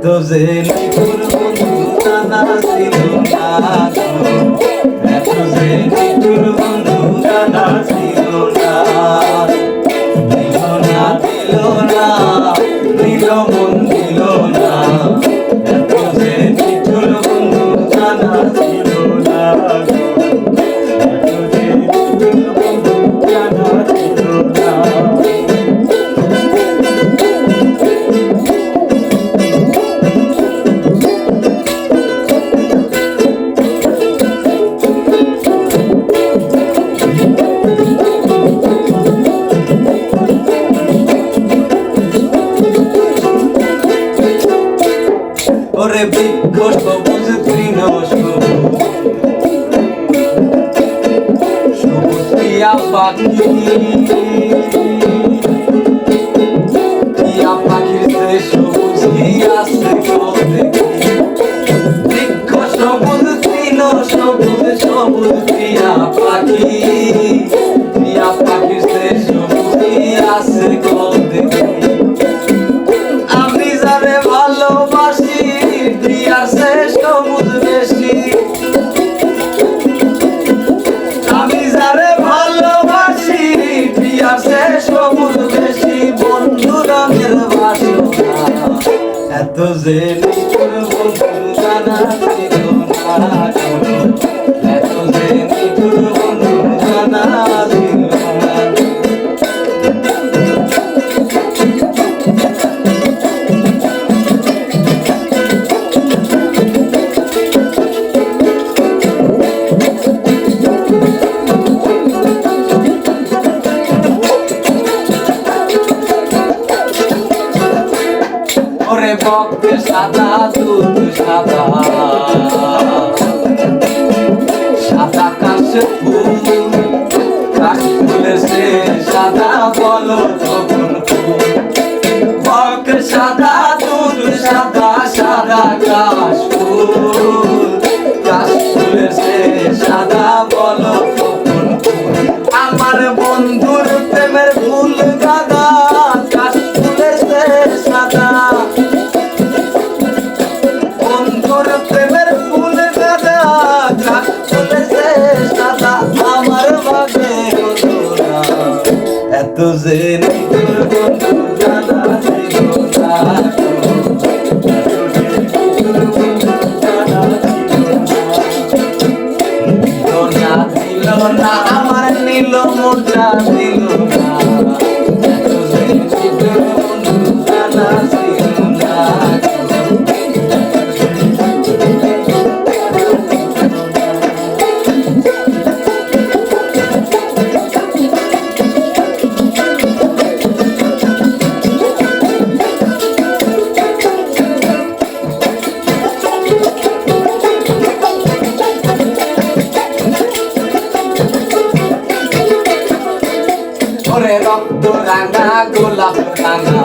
এত যে নিঠুর ওরে বৃক্ষ সবুজ তৃণ সবুজ সবুজ টিয়া পাখি। টিয়া পাখির যে সবুজ কি আছে গো দেখি বৃক্ষ সবুজ, তৃণ সবুজ সবুজ টিয়া পাখি। এত যে নিঠুর বন্ধু জানা ছিল না ওরে সাদা দুধ সাদা। সাদা কাশ ফুল, কাশ ফুলের সে সাদা বলো তখন ফুল। সাদা, দুধ সাদা সাদা কাশ ফুল। না আমার নীল মুদ্রা দিল না না ওরে রক্ত রাঙা, গোলাপ রাঙা।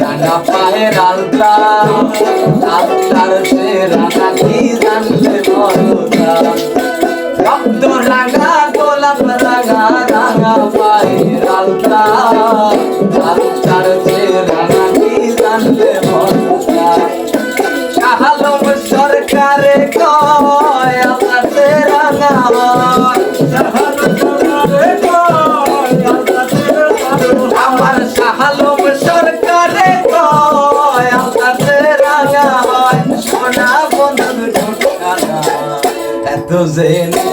রাঙা পায়ের আলতা, আলতার সে রাঙা, কি জানলে বলতা? রক্ত রাঙা, গোলাপ রাঙা রাঙা পায়ের আলতা, আলতার সে রাঙা, কি জানলে বলতা? শাহালম সরকারে কয় আকাশে রাঙা সোনা বন্ধু ঢোকানা এত জেনে।